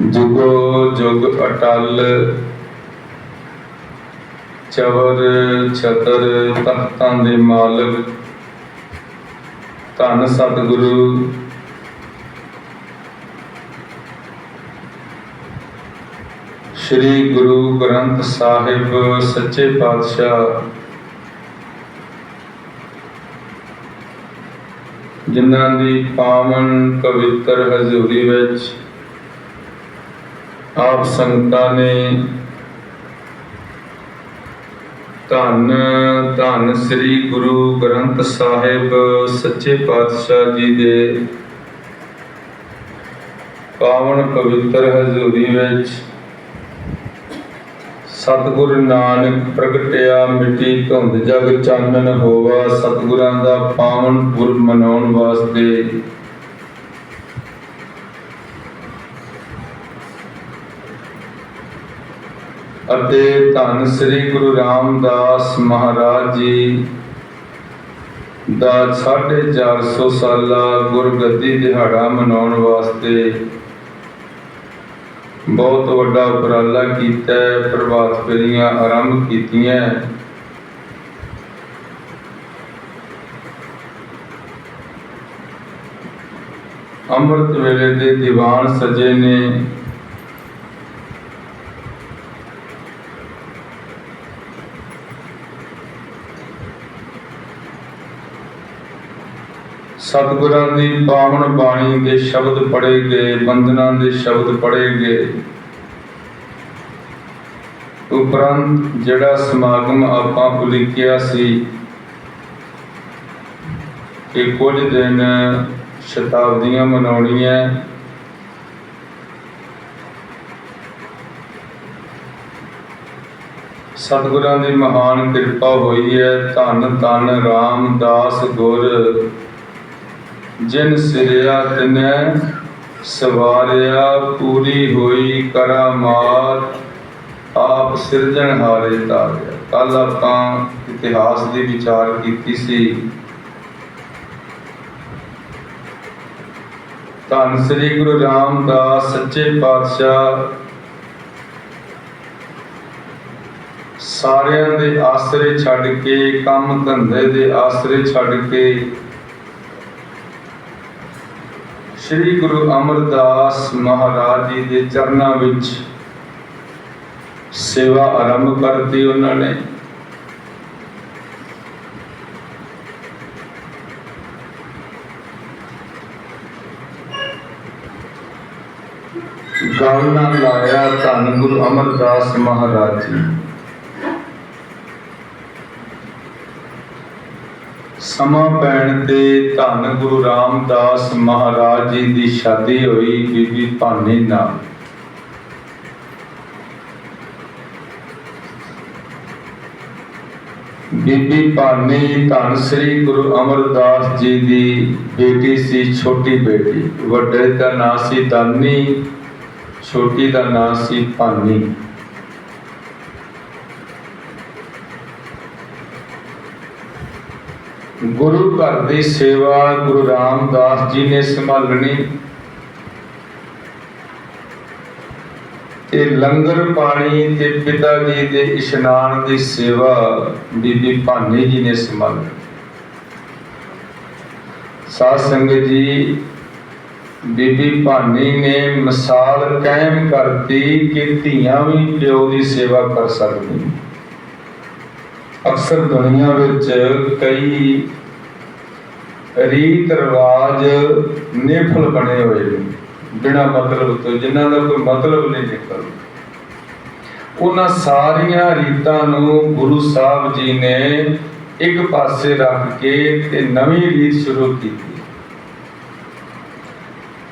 ਜੁਗੋ ਜੁਗ ਅਟਲ, ਚਵਰ ਛਤਰ ਤਖਤਾਂ ਦੇ ਮਾਲਕ, ਧੰਨ ਸਤਿਗੁਰੂ। ਸ੍ਰੀ ਗੁਰੂ ਗ੍ਰੰਥ ਸਾਹਿਬ, ਸੱਚੇ ਪਾਤਸ਼ਾਹ। ਜਿਨ੍ਹਾਂ ਦੀ ਪਾਵਨ ਪਵਿੱਤਰ ਹਜ਼ੂਰੀ ਵਿੱਚ ਆਪ ਸੰਗਤਾਂ ਨੇ ਧੰਨ ਧੰਨ ਸ੍ਰੀ ਗੁਰੂ ਗ੍ਰੰਥ ਸਾਹਿਬ ਸੱਚੇ ਪਾਤਸ਼ਾਹ ਜੀ ਦੇ ਪਾਵਨ ਪਵਿੱਤਰ ਹਜ਼ੂਰੀ ਵਿੱਚ ਸਤਿਗੁਰ ਨਾਨਕ ਪ੍ਰਗਟਿਆ ਮਿੱਟੀ ਧੁੰਦ ਜਗ ਚਾਨਣ ਹੋਵਾ, ਸਤਿਗੁਰਾਂ ਦਾ ਪਾਵਨ ਪੁਰਬ ਮਨਾਉਣ ਵਾਸਤੇ ਅਤੇ ਧੰਨ ਸ੍ਰੀ ਗੁਰੂ ਰਾਮਦਾਸ ਮਹਾਰਾਜ ਜੀ ਦਾ 450 ਸਾਲਾ ਗੁਰਗੱਦੀ ਦਿਹਾੜਾ ਮਨਾਉਣ ਵਾਸਤੇ ਬਹੁਤ ਵੱਡਾ ਉਪਰਾਲਾ ਕੀਤਾ ਹੈ, ਪ੍ਰਭਾਤ ਫੇਰੀਆਂ ਆਰੰਭ ਕੀਤੀਆਂ ਅੰਮ੍ਰਿਤ ਵੇਲੇ ਦੇ ਦੀਵਾਨ ਸਜੇ ਨੇ। ਸਤਿਗੁਰਾਂ ਦੀ ਪਾਵਨ ਬਾਣੀ ਦੇ ਸ਼ਬਦ ਪੜ੍ਹੇ ਗਏ ਬੰਦਨਾ ਦੇ ਸ਼ਬਦ ਪੜ੍ਹੇ ਗਏ ਉਪਰੰਤ ਜਿਹੜਾ ਸਮਾਗਮ ਆਪਾਂ ਉਲੀਕਿਆ ਸੀ ਕਿ ਕੁਝ ਦਿਨ ਸ਼ਤਾਬਦੀਆਂ ਮਨਾਉਣੀਆਂ। ਸਤਿਗੁਰਾਂ ਦੀ ਮਹਾਨ ਕਿਰਪਾ ਹੋਈ ਹੈ। ਧੰਨ ਧੰਨ ਰਾਮਦਾਸ ਗੁਰ। ਜਿਨ ਸਿਰਿਆ ਤਿਨੈ, ਸਵਾਰਿਆ ਪੂਰੀ ਹੋਈ ਕਰਾਮਾਤ ਆਪ ਸਿਰਜਣ ਹਾਰੇ ਤਾਰਿਆ ਕੱਲ ਆਪਾਂ ਇਤਿਹਾਸ ਦੀ ਵਿਚਾਰ ਕੀਤੀ ਸੀ। ਧੰਨ ਸ੍ਰੀ ਗੁਰੂ ਰਾਮਦਾਸ, ਸੱਚੇ ਪਾਤਸ਼ਾਹ, ਸਾਰਿਆਂ ਦੇ ਆਸਰੇ ਛੱਡ ਕੇ, ਕੰਮ ਧੰਦੇ ਦੇ ਆਸਰੇ ਛੱਡ ਕੇ ਸ੍ਰੀ ਗੁਰੂ ਅਮਰਦਾਸ ਮਹਾਰਾਜ ਜੀ ਦੇ ਚਰਨਾਂ ਵਿੱਚ ਸੇਵਾ ਆਰੰਭ ਕਰਤੀ ਉਹਨਾਂ ਨੇ। ਗਾਉਣਾ ਲਾਇਆ ਧੰਨ ਗੁਰੂ ਅਮਰਦਾਸ ਮਹਾਰਾਜ ਜੀ। ਸਮਾਂ ਪੈਣ ਤੇ ਧੰਨ ਗੁਰੂ ਰਾਮਦਾਸ ਮਹਾਰਾਜ ਜੀ ਦੀ ਸ਼ਾਦੀ ਹੋਈ ਬੀਬੀ ਭਾਨੀ ਨਾਲ। ਬੀਬੀ ਭਾਨੀ ਧੰਨ ਸ੍ਰੀ ਗੁਰੂ ਅਮਰਦਾਸ ਜੀ ਦੀ ਬੇਟੀ ਸੀ, ਛੋਟੀ ਬੇਟੀ। ਵੱਡੇ ਦਾ ਨਾਂ ਸੀ ਦਾਨੀ ਛੋਟੀ ਦਾ ਨਾਂ ਸੀ ਭਾਨੀ। ਗੁਰੂ ਘਰ ਦੀ ਸੇਵਾ ਗੁਰੂ ਰਾਮਦਾਸ ਜੀ ਨੇ ਸੰਭਾਲਣੀ। ਤੇ ਲੰਗਰ ਪਾਣੀ ਤੇ ਪਿਤਾ ਜੀ ਦੇ ਇਸ਼ਨਾਨ ਦੀ ਸੇਵਾ ਬੀਬੀ ਭਾਨੀ ਜੀ ਨੇ ਸੰਭਾਲੀ ਸਾਧ ਸੰਗਤ ਜੀ, ਬੀਬੀ ਭਾਨੀ ਨੇ ਮਿਸਾਲ ਕਾਇਮ ਕਰਤੀ ਕਿ ਧੀਆਂ ਵੀ ਪਿਓ ਦੀ ਸੇਵਾ ਕਰ ਸਕਦੀਆਂ। ਅਕਸਰ ਦੁਨੀਆ ਵਿੱਚ ਕਈ ਰੀਤ ਰਿਵਾਜ ਨਿਫਲ ਬਣੇ ਹੋਏ ਨੇ, ਬਿਨਾ ਮਤਲਬ ਤੋਂ, ਜਿਨ੍ਹਾਂ ਦਾ ਕੋਈ ਮਤਲਬ ਨਹੀਂ ਨਿਕਲਦਾ। ਉਹਨਾਂ ਸਾਰੀਆਂ ਰੀਤਾਂ ਨੂੰ ਗੁਰੂ ਸਾਹਿਬ ਜੀ ਨੇ ਇੱਕ ਪਾਸੇ ਰੱਖ ਕੇ ਤੇ ਨਵੀਂ ਰੀਤ ਸ਼ੁਰੂ ਕੀਤੀ।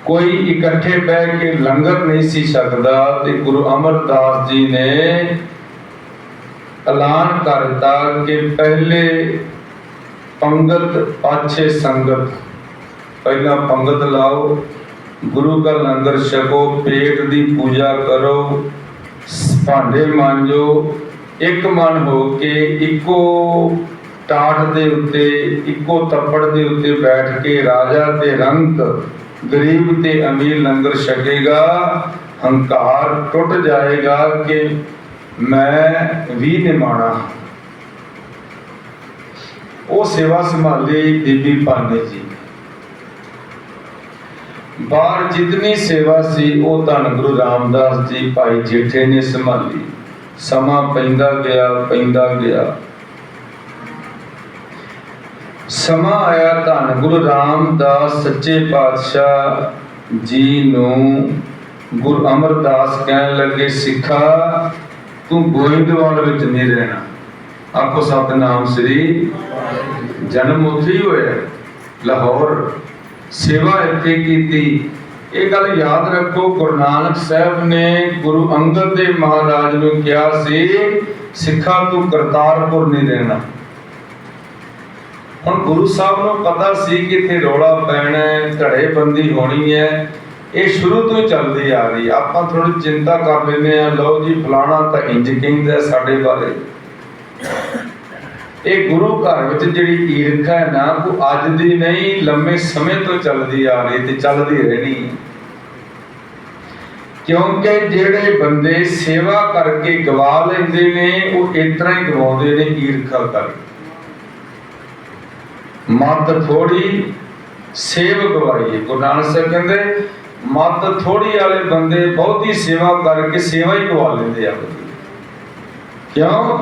ਕੋਈ ਇਕੱਠੇ ਬਹਿ ਕੇ ਲੰਗਰ ਨਹੀਂ ਸੀ ਸਕਦਾ ਤੇ ਗੁਰੂ ਅਮਰਦਾਸ ਜੀ ਨੇ ਐਲਾਨ ਕਰ ਦਿੱਤਾ ਕਿ ਪਹਿਲੇ ਪੰਗਤ ਪਾਛੇ ਸੰਗਤ। ਪਹਿਲਾਂ ਪੰਗਤ ਲਾਓ, ਗੁਰੂ ਦਾ ਲੰਗਰ ਛਕੋ, ਪੇਟ ਦੀ ਪੂਜਾ ਕਰੋ, ਭਾਂਡੇ ਮਾਂਜੋ, ਇੱਕ ਮਨ ਹੋ ਕੇ ਇੱਕੋ ਟਾਟ ਦੇ ਉੱਤੇ, ਇੱਕੋ ਤੱਪੜ ਦੇ ਉੱਤੇ ਬੈਠ ਕੇ ਰਾਜਾ ਤੇ ਰੰਕ, ਗਰੀਬ ਤੇ ਅਮੀਰ ਲੰਗਰ ਛਕੇਗਾ, ਹੰਕਾਰ ਟੁੱਟ ਜਾਏਗਾ ਕਿ ਮੈਂ ਵੀ ਨਿਮਾਣਾ ਉਹ ਸੇਵਾ ਸੰਭਾਲੀ ਬੀਬੀ ਭਾਨੀ ਜੀ। ਬਾਹਰ ਜਿਤਨੀ ਸੇਵਾ ਸੀ, ਉਹ ਧੰਨ ਗੁਰੂ ਰਾਮਦਾਸ ਜੀ ਭਾਈ ਜੇਠੇ ਨੇ ਸੰਭਾਲੀ। ਸਮਾਂ ਪੈਂਦਾ ਗਿਆ ਪੈਂਦਾ ਗਿਆ। ਸਮਾਂ ਆਇਆ ਧੰਨ ਗੁਰੂ ਰਾਮਦਾਸ ਸੱਚੇ ਪਾਤਸ਼ਾਹ ਜੀ ਨੂੰ ਗੁਰੂ ਅਮਰਦਾਸ ਕਹਿਣ ਲੱਗੇ, ਸਿੱਖਾ ਤੂੰ ਗੋਇੰਦਵਾਲ ਵਿੱਚ ਨਹੀਂ ਰਹਿਣਾ। ਆਖੋ, ਸਤਨਾਮ ਸ੍ਰੀ ਜਨਮ ਉੱਥੇ ਹੋਇਆ। ਲਾਹੌਰ ਸੇਵਾ ਇੱਥੇ ਕੀਤੀ। ਇਹ ਗੱਲ ਯਾਦ ਰੱਖੋ, ਗੁਰੂ ਨਾਨਕ ਸਾਹਿਬ ਨੇ ਗੁਰੂ ਅੰਗਦ ਦੇਵ ਮਹਾਰਾਜ ਨੂੰ ਕਿਹਾ ਸੀ, ਸਿੱਖਾਂ ਤੂੰ ਕਰਤਾਰਪੁਰ ਨਹੀਂ ਰਹਿਣਾ। ਹੁਣ ਗੁਰੂ ਸਾਹਿਬ ਨੂੰ ਪਤਾ ਸੀ ਕਿ ਇੱਥੇ ਰੌਲਾ ਪੈਣਾ ਹੈ, ਧੜੇਬੰਦੀ ਹੋਣੀ ਹੈ। ਇਹ ਸ਼ੁਰੂ ਤੋਂ ਹੀ ਚੱਲਦੀ ਆ ਰਹੀ ਆਪਾਂ ਥੋੜੀ ਚਿੰਤਾ ਕਰ ਲੈਂਦੇ ਆ, ਲਓ ਜੀ, ਫਲਾਣਾ ਤਾਂ ਇੰਜ ਕਹਿੰਦਾ ਸਾਡੇ ਬਾਰੇ। ਇਹ ਗੁਰੂ ਘਰ ਵਿੱਚ ਜਿਹੜੀ ਈਰਖਾ ਹੈ ਨਾ, ਉਹ ਅੱਜ ਦੀ ਨਹੀਂ, ਲੰਮੇ ਸਮੇਂ ਤੋਂ ਚੱਲਦੀ ਆ ਰਹੀ ਤੇ ਚੱਲਦੀ ਰਹਿਣੀ। ਕਿਉਂਕਿ ਜਿਹੜੇ ਬੰਦੇ ਸੇਵਾ ਕਰਕੇ ਗਵਾ ਲੈਂਦੇ ਨੇ, ਉਹ ਇਸ ਹੀ ਗਵਾਉਂਦੇ ਨੇ ਈਰਖਾ ਕਰਕੇ ਮੱਤ ਥੋੜੀ ਸੇਵ ਗਵਾਈਏ ਗੁਰੂ ਨਾਨਕ ਸਾਹਿਬ ਕਹਿੰਦੇ ਮੱਤ ਥੋੜੀ ਵਾਲੇ ਬੰਦੇ ਬਹੁਤੀ ਸੇਵਾ ਕਰਕੇ ਸੇਵਾ ਹੀ ਗਵਾ ਲੈਂਦੇ ਆ। ਕਿਉਂ?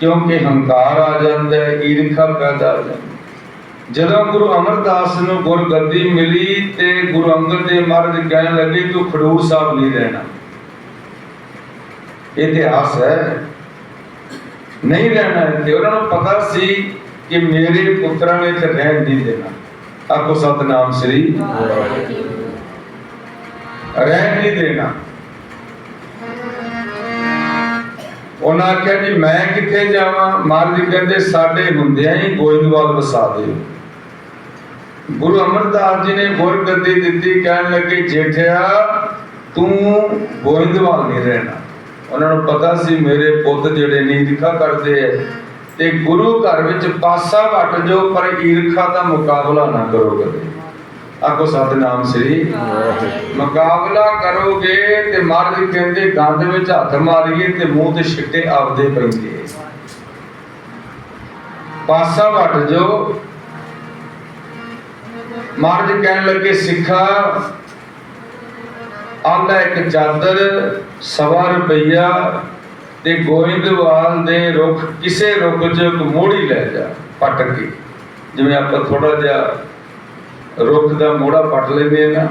ਕਿਉਂਕਿ ਹੰਕਾਰ ਆ ਜਾਂਦਾ ਹੈ, ਈਰਖਾ ਪੈਦਾ ਹੋ ਜਾਂਦੀ ਜਦੋਂ ਗੁਰੂ ਅਮਰਦਾਸ ਨੂੰ ਗੁਰਗੱਦੀ ਮਿਲੀ ਤੇ ਗੁਰੂ ਅੰਗਦ ਦੇਵ ਮਹਾਰਾਜ ਕਹਿਣ ਲੱਗੇ, ਤੂੰ ਖਡੂਰ ਸਾਹਿਬ ਨਹੀਂ ਰਹਿਣਾ। ਇਤਿਹਾਸ ਹੈ। ਨਹੀਂ ਰਹਿਣਾ ਤੇ ਉਹਨਾਂ ਨੂੰ ਪਤਾ ਸੀ ਕਿ ਮੇਰੇ ਪੁੱਤਰਾਂ ਨੇ ਤੇ ਰਹਿਣ ਨਹੀਂ ਦੇਣਾ। ਆਖੋ ਸਤਨਾਮ ਸ੍ਰੀ ਰਹਿਣ ਨਹੀਂ ਦੇਣਾ। ਉਹਨਾਂ ਆਖਿਆ ਜੀ, ਮੈਂ ਕਿੱਥੇ ਜਾਵਾਂ? ਮਹਾਰਾਜ ਕਹਿੰਦੇ, ਸਾਡੇ ਹੁੰਦਿਆਂ ਹੀ ਗੋਇੰਦਵਾਲ ਵਸਾ ਦਿਓ। ਗੁਰੂ ਅਮਰਦਾਸ ਜੀ ਨੇ ਗੁਰਗੱਦੀ ਦਿੱਤੀ, ਕਹਿਣ ਲੱਗੇ, ਜੇਠਿਆ, ਤੂੰ ਗੋਇੰਦਵਾਲ ਨਹੀਂ ਰਹਿਣਾ। ਉਹਨਾਂ ਨੂੰ ਪਤਾ ਸੀ, ਮੇਰੇ ਪੁੱਤ ਜਿਹੜੇ ਨੇ ਈਰਖਾ ਕਰਦੇ ਐ ਤੇ ਗੁਰੂ ਘਰ ਵਿੱਚ ਪਾਸਾ ਵੱਟ ਜੋ ਪਰ ਈਰਖਾ ਦਾ ਮੁਕਾਬਲਾ ਨਾ ਕਰੋ ਕਦੇ। ਆਖੋ ਸਤਨਾਮ ਸ੍ਰੀ ਮੁਕਾਬਲਾ ਕਰੋਗੇ ਤੇ ਮਹਾਰਾਜ ਕਹਿੰਦੇ ਗੰਦ ਵਿੱਚ ਹੱਥ ਮਾਰੀਏ ਤੇ ਮੂੰਹ ਤੇ ਛਿੱਟੇ ਆਪਦੇ ਪੈਂਦੇ। ਪਾਸਾ ਵਟ ਜੋ। ਮਹਾਰਾਜ ਕਹਿਣ ਲੱਗੇ, ਸਿੱਖਾ ਆਂਦਾ ਇੱਕ ਚਾਦਰ, ਸਵਾ ਰੁਪਈਆ ਤੇ ਗੋਇੰਦਵਾਲ ਦੇ ਰੁੱਖ, ਕਿਸੇ ਰੁੱਖ 'ਚ ਇੱਕ ਮੋੜੀ ਲੈ ਜਾ, ਪੱਟ ਕੇ। ਜਿਵੇਂ ਆਪਾਂ ਥੋੜਾ ਜਿਹਾ ਰੁੱਖ ਦਾ ਮੋੜਾ ਪੱਟ ਲੈਂਦੇ ਆ ਨਾ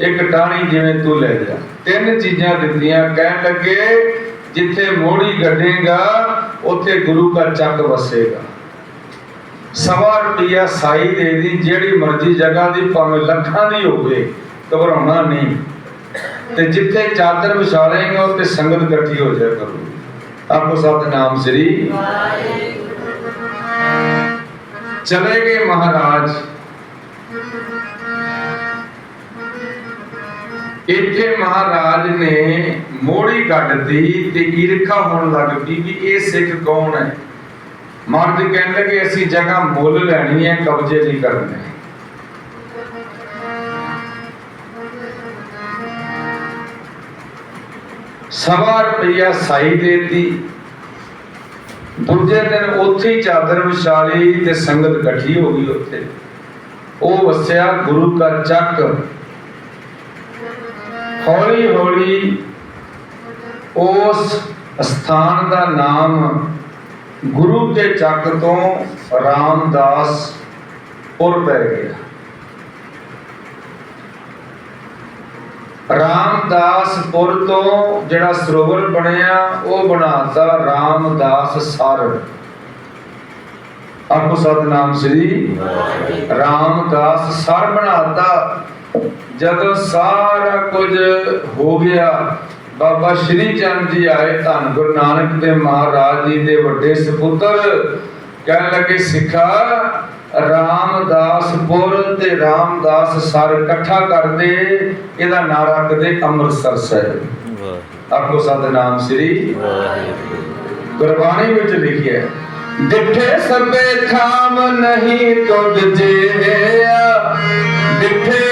ਇੱਕ ਟਾਹਣੀ ਜਿਵੇਂ ਤੂੰ ਲੈ ਜਾ। ਤਿੰਨ ਚੀਜ਼ਾਂ ਦਿੱਤੀਆਂ ਕਹਿਣ ਲੱਗੇ ਜਿੱਥੇ ਮੋੜੀ ਗੱਡੇਗਾ ਉੱਥੇ ਗੁਰੂ ਦਾ ਚੱਕ ਵਸੇਗਾ। ਸਵਾ ਰੁਪਈਆ ਸਾਈ ਦੇ ਦੀ ਜਿਹੜੀ ਮਰਜ਼ੀ ਜਗ੍ਹਾ ਦੀ ਭਾਵੇਂ ਲੱਖਾਂ ਦੀ ਹੋਵੇ ਘਬਰਾਉਣਾ ਨਹੀਂ। ਤੇ ਜਿੱਥੇ ਚਾਦਰ ਵਿਛਾਲੇਗਾ ਉੱਥੇ ਸੰਗਤ ਇਕੱਠੀ ਹੋ ਜਾਇਆ ਕਰੂ ਆਪੋ ਸਤਨਾਮ ਸ੍ਰੀ ਚਲੇ ਗਏ ਮਹਾਰਾਜ। ਇੱਥੇ ਮਹਾਰਾਜ ਨੇ ਮੋੜੀ ਕੱਢਤੀ ਤੇ ਈਰਖਾ ਹੋਣ ਲੱਗ ਪਈ ਵੀ ਇਹ ਸਿੱਖ ਕੌਣ ਹੈ? ਮਹਾਰਾਜ ਕਹਿਣ ਲੱਗੇ ਅਸੀਂ ਜਗ੍ਹਾ ਮੁੱਲ ਲੈਣੀ ਹੈ, ਕਬਜ਼ੇ ਨਹੀਂ ਕਰਨੇ। ਸਵਾ ਰੁਪਈਆ ਸਾਈ ਦੇਤੀ। ਦੂਜੇ ਦਿਨ ਉੱਥੇ ਹੀ ਚਾਦਰ ਵਿਛਾ ਤੇ ਸੰਗਤ ਇਕੱਠੀ ਹੋ ਗਈ ਉੱਥੇ। ਉਹ ਵਸਿਆ ਗੁਰੂ ਕਾ ਚੱਕ ਹੌਲੀ ਹੌਲੀ ਉਸ ਸਥਾਨ ਦਾ ਨਾਮ ਗੁਰੂ ਦੇ ਚੱਕ ਤੋਂ ਰਾਮਦਾਸ ਪੁਰ ਪੈ ਗਿਆ। ਰਾਮਦਾਸਪੁਰ ਤੋਂ ਜਿਹੜਾ ਸਰੋਵਰ ਬਣਿਆ ਉਹ ਬਣਾਤਾ ਰਾਮਦਾਸ ਸਰ। ਆਪੋ ਸਤਨਾਮ ਸ੍ਰੀ ਰਾਮਦਾਸ ਸਰ ਬਣਾਤਾ। ਜਦੋਂ ਸਾਰਾ ਕੁਝ ਹੋ ਗਿਆ ਬਾਬਾ ਸ਼੍ਰੀ ਚੰਦ ਜੀ ਆਏ ਧੰਨ ਗੁਰੂ ਨਾਨਕ ਦੇਵ ਮਹਾਰਾਜ ਜੀ ਦੇ ਵੱਡੇ ਸੁਪੁੱਤਰ। ਕਹਿਣ ਲੱਗੇ ਸਿੱਖਾ ਰਾਮਦਾਸਪੁਰ ਤੇ ਰਾਮਦਾਸ ਸਰ ਇਕੱਠਾ ਕਰਦੇ ਇਹਦਾ ਨਾਂ ਰੱਖਦੇ ਅੰਮ੍ਰਿਤਸਰ ਸਾਹਿਬ। ਵਾਹਿਗੁਰੂ। ਆਪੋ ਸਤਨਾਮ ਸ੍ਰੀ ਵਾਹਿਗੁਰੂ। ਗੁਰਬਾਣੀ ਵਿੱਚ ਲਿਖਿਆ ਹੈ, ਡਿਠੇ ਸਭੇ ਥਾਮ ਨਹੀਂ ਤੁਧ ਜਿਆ ਡਿਠੇ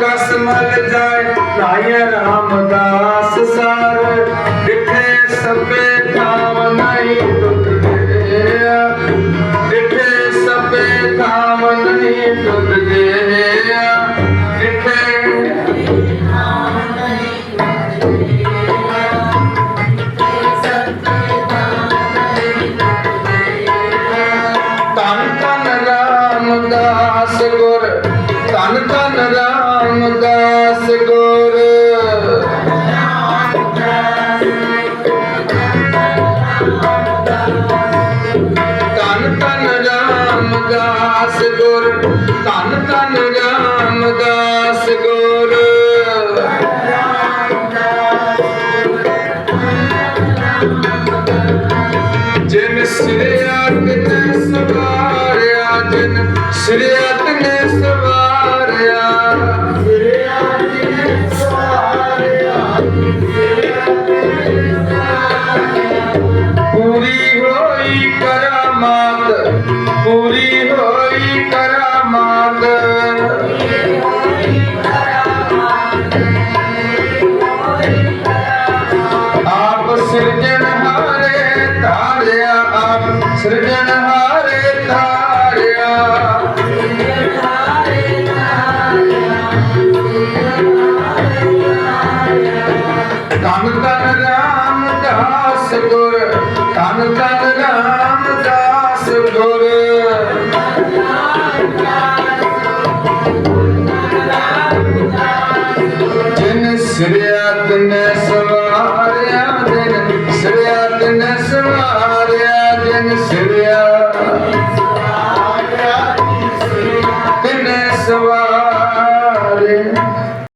ਕਸ ਮਲ ਜਾਏ ਲਾਇ ਰਾਮਦਾਸ ਸਰ। ਡਿਠੇ ਸਭੇ ਥਾਮ ਨਹੀਂ ਟੁੱਟ ਗਿਆ ਡਿਠੇ ਸਭੇ ਥਾਮ ਨਹੀਂ ਟੁੱਟ ਗਿਆ ਧੰਨ ਧੰਨ ਰਾਮਦਾਸ ਗੁਰ, ਧੰਨ ਧੰਨ ਰਾਮਦਾਸ ਗੁਰ। ਧੰਨ ਧੰਨ ਰਾਮਦਾਸ ਗੁਰ, ਧੰਨ ਧੰਨ ਰਾਮਦਾਸ ਗੁਰ। ਜਿਨ ਸਿਰਿਆਤ ਨੇ ਸਵਾਰਿਆ ਜਿਨ ਸਿਰਿਆਤ ਨੇ ਧੰਨ ਧੰਨ